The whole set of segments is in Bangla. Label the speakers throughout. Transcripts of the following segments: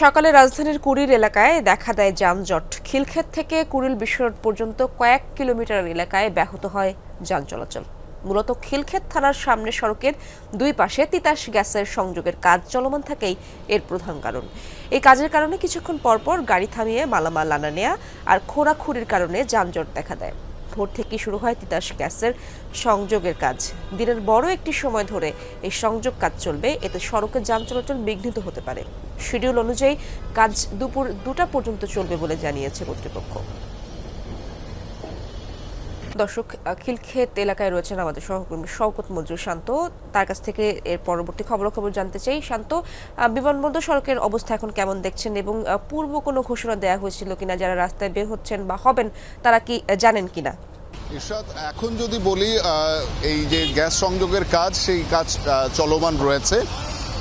Speaker 1: সকালে রাজধানীর কুড়ির এলাকায় দেখা দেয় যানজট। খিলক্ষেত থেকে কুড়িল বিশ্বরোড পর্যন্ত কয়েক কিলোমিটার এলাকায় ব্যাহত হয় যান চলাচল। মূলত খিলক্ষেত থানার সামনে সড়কের দুই পাশে তিতাস গ্যাসের সংযোগের কাজ চলমান থাকেই এর প্রধান কারণ। এই কাজের কারণে কিছুক্ষণ পরপর গাড়ি থামিয়ে মালামাল আনা নেয়া আর খোঁড়াখুড়ির কারণে যানজট দেখা দেয়। ভোর থেকে শুরু হয় তিতাস গ্যাসের সংযোগের কাজ। দিনের বড় একটি সময় ধরে এই সংযোগ কাজ চলবে। এতে সড়কে যান চলাচল বিঘ্নিত হতে পারে। শিডিউল অনুযায়ী কাজ দুপুর দুটা পর্যন্ত চলবে বলে জানিয়েছে কর্তৃপক্ষ। দর্শক, খিলক্ষেত এলাকায় রয়েছেন আমাদের সহকর্মী শওকত মঞ্জুর শান্ত। তার কাছ থেকে এর পরবর্তী খবরাখবর জানতে চাই। শান্ত বিমানবন্দর সড়কের অবস্থা এখন কেমন দেখছেন এবং পূর্ব কোনো ঘোষণা দেওয়া হয়েছিল কিনা, যারা রাস্তায় বের হচ্ছেন বা হবেন, তারা কি জানেন কিনা?
Speaker 2: এখন যদি বলি এই যে গ্যাস সংযোগের কাজ, সেই কাজ চলমান রয়েছে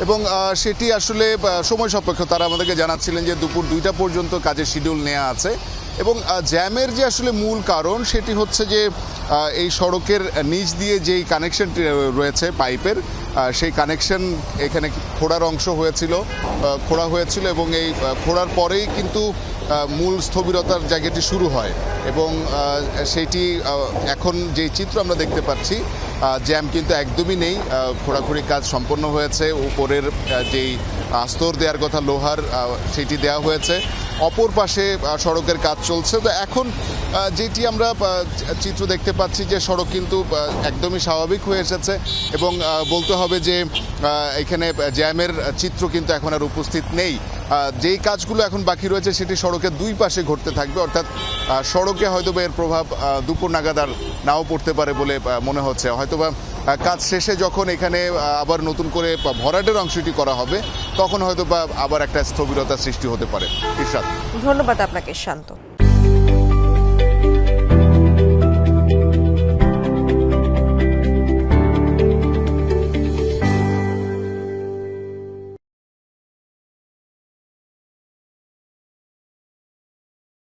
Speaker 2: এবং সেটি আসলে সময় সাপেক্ষ। তারা আমাদেরকে জানাচ্ছিলেন যে দুপুর দুইটা পর্যন্ত কাজের শিডিউল নেওয়া আছে। এবং জ্যামের যে আসলে মূল কারণ সেটি হচ্ছে যে এই সড়কের নিচ দিয়ে যেই কানেকশনটি রয়েছে পাইপের সেই কানেকশন এখানে খোঁড়ার অংশ হয়েছিল খোঁড়া হয়েছিল এবং এই খোঁড়ার পরেই কিন্তু মূল স্থবিরতার জায়গাটি শুরু হয় এবং সেটি এখন যে চিত্র আমরা দেখতে পাচ্ছি জ্যাম কিন্তু একদমই নেই খোঁড়াখুড়ি কাজ সম্পন্ন হয়েছে, উপরের যেই আস্তর দেওয়ার কথা লোহার সেটি দেওয়া হয়েছে। অপর পাশে সড়কের কাজ চলছে। তো এখন যেটি আমরা চিত্র দেখতে পাচ্ছি যে সড়ক কিন্তু একদমই স্বাভাবিক হয়ে এসেছে এবং বলতে হবে যে এখানে জ্যামের চিত্র কিন্তু এখন আর উপস্থিত নেই। যেই কাজগুলো এখন বাকি রয়েছে, সেটি সড়কের দুই পাশে ঘটতে থাকবে। অর্থাৎ সড়কে হয়তোবা এর প্রভাব দুপুর নাগাদ আর নাও পড়তে পারে বলে মনে হচ্ছে। হয়তোবা কাজ শেষে যখন এখানে আবার নতুন করে ভরাটের অংশটি করা হবে, তখন হয়তো বা আবার একটা স্থবিরতা সৃষ্টি হতে পারে।
Speaker 1: ধন্যবাদ আপনাকে, শান্ত।